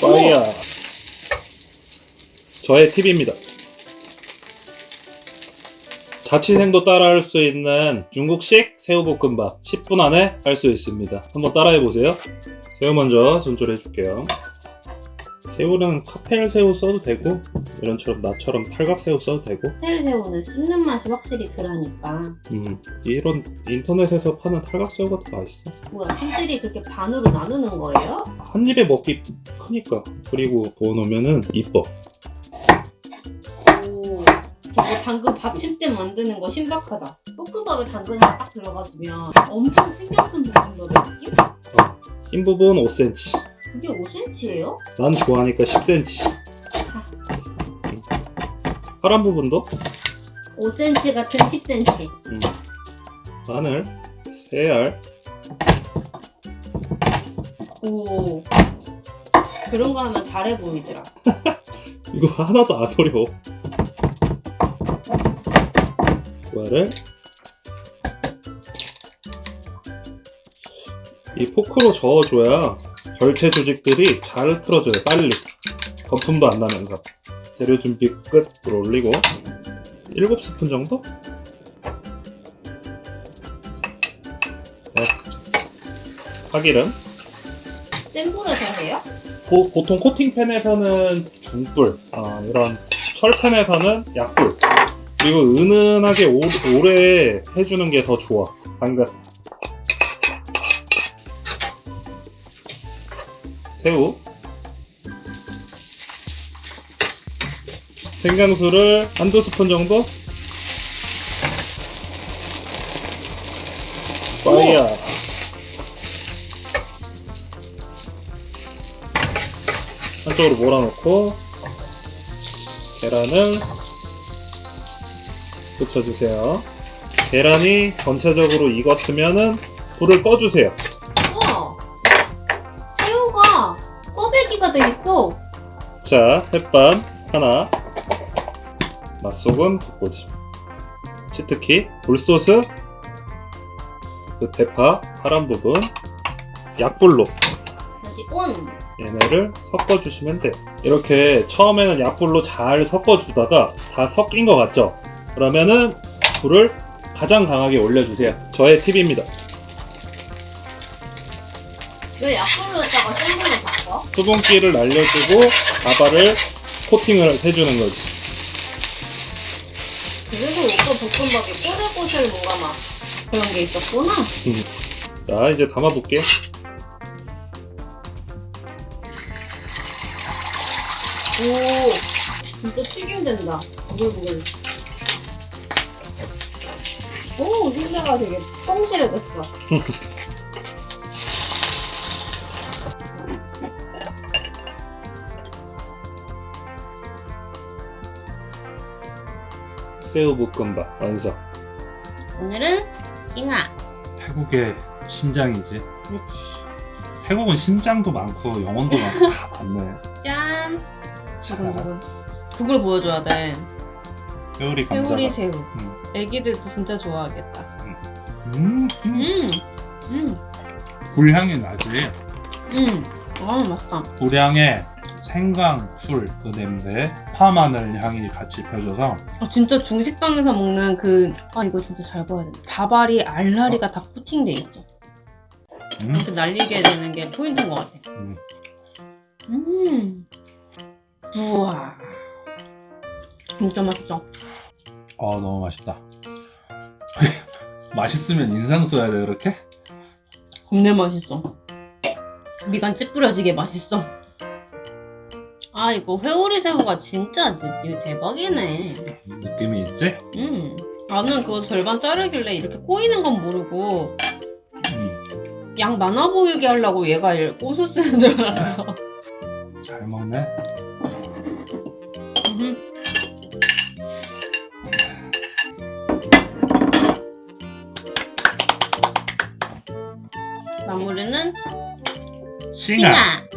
파이어. 저의 팁입니다. 자취생도 따라할 수 있는 중국식 새우볶음밥 10분 안에 할 수 있습니다. 한번 따라해 보세요. 새우 먼저 손질해 줄게요. 새우는 칵테일 새우 써도 되고 이런처럼 나처럼 탈각 새우 써도 되고 호텔 새우는 씹는 맛이 확실히 덜하니까 음, 이런 인터넷에서 파는 탈각 새우가 더 맛있어. 뭐야 손질이 그렇게 반으로 나누는 거예요? 한 입에 먹기 크니까 그리고 구워 놓으면은 이뻐. 오 저거 당근 받침대 만드는 거 신박하다 볶음밥에 당근 하나 딱 들어가주면 엄청 신경 쓴 부분이거든 느낌? 흰 부분 5cm. 그게 5cm예요? 난 좋아하니까 10cm. 파란 부분도 5cm 같은 10cm 음, 마늘 3알 오 그런 거 하면 잘해 보이더라 이거 하나도 안 어려워. 이거를 이 포크로 저어줘야 결체 조직들이 잘 틀어져요 빨리 거품도 안 나면서 재료 준비 끝 올리고 7스푼 정도? 네. 파기름 센 불에서 해요? 보, 보통 코팅팬에서는 중불, 아, 이런 철팬에서는 약불. 그리고 은은하게 오, 오래 해주는 게 더 좋아. 당근. 새우. 생강수를 한두 스푼 정도? 파이어. 한쪽으로 몰아놓고 계란을 붙여주세요. 계란이 전체적으로 익었으면은 불을 꺼주세요. 돼 있어 자, 햇반 하나, 맛소금 두 꼬집, 치트키, 굴소스, 그 대파 파란 부분, 약불로 다시 온 얘네를 섞어주시면 돼요. 이렇게 처음에는 약불로 잘 섞어주다가 다 섞인 것 같죠? 그러면은 불을 가장 강하게 올려주세요. 저의 팁입니다. 왜 약불로? 수분기를 날려주고 가발을 코팅을 해주는 거지. 그래서 오빠 볶음밥이 꼬들꼬들 뭔가 막 그런 게 있었구나. 자, 이제 담아볼게요. 오 진짜 튀김된다. 부글부글. 오 흰자가 되게 성실해졌어 새우 볶음밥 완성. 오늘은 싱아 태국의 심장이지. 그렇지 태국은 심장도 많고 영혼도 많고 다 많네. 짠 자, 두근두근. 그걸 보여줘야 돼. 회오리 감자가. 회오리 새우. 음. 애기들도 진짜 좋아하겠다. 음, 음. 음, 음, 불향이 나지. 음. 아 맛있다. 불향에 생강, 술, 그 냄새, 파 마늘 향이 같이 펴져서 아, 진짜 중식당에서 먹는 그, 아, 이거 진짜 잘 봐야 돼. 밥알이 알라리가 다 코팅돼 있어. 음, 이렇게 날리게 되는 게 포인트인 것 같아. 음. 음. 우와. 진짜 맛있다. 어 너무 맛있다. 맛있으면 인상 써야 돼 그렇게? 겁내 맛있어. 미간 찌푸려지게 맛있어. 아, 이거 회오리 새우가 진짜 느- 대박이네. 느낌이 있지? 음. 나는 그거 절반 자르길래 이렇게 꼬이는 건 모르고 음, 양 많아 보이게 하려고 얘가 얘 꼬수 쓰는 줄 알았어. 잘 먹네. 음. 마무리는 싱아. 싱아.